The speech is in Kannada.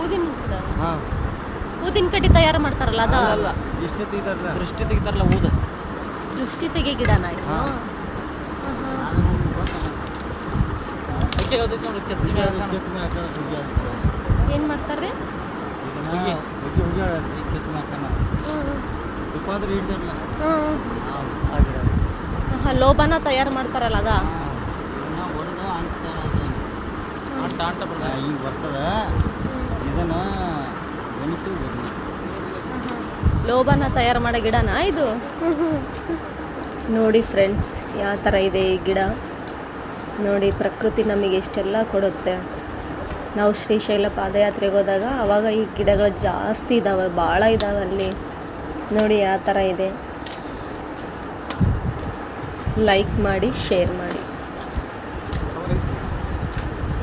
ಊದಿನ ಊದಿನ ಕಡ್ಡಿ ತಯಾರು ಮಾಡ್ತಾರಲ್ಲ ಅದ? ಅಲ್ಲ ಇಷ್ಟು ತೆಗಿತಾರಲ್ಲ? ದೃಷ್ಟಿ ತೆಗಿತಾರಲ್ಲ ಊದ ದೃಷ್ಟಿ ತೆಗೆ ಗಿಡನ. ಏನ್ ಮಾಡ್ತಾರ್ರಿ ಇದನ್ನ ತಯಾರು ಮಾಡ್ತಾರಲ್ಲ ಹುಗ್ಗಿ ಅಂಟ ಅಂಟ ಆ, ಬರ್ತದೆ. ಈಗ ಬರ್ತದ ಇದನ್ನ ಲೋಬನ ತಯಾರು ಮಾಡೋ ಗಿಡನಾ ಇದು? ನೋಡಿ ಫ್ರೆಂಡ್ಸ್ ಯಾವ ಥರ ಇದೆ ಈ ಗಿಡ? ನೋಡಿ ಪ್ರಕೃತಿ ನಮಗೆ ಎಷ್ಟೆಲ್ಲ ಕೊಡುತ್ತೆ. ನಾವು ಶ್ರೀಶೈಲ ಪಾದಯಾತ್ರೆಗೆ ಹೋದಾಗ ಅವಾಗ ಈ ಗಿಡಗಳು ಜಾಸ್ತಿ ಇದ್ದಾವೆ ಭಾಳ ಇದ್ದಾವೆ ಅಲ್ಲಿ. ನೋಡಿ ಯಾವ ಥರ ಇದೆ. ಲೈಕ್ ಮಾಡಿ ಶೇರ್ ಮಾಡಿ.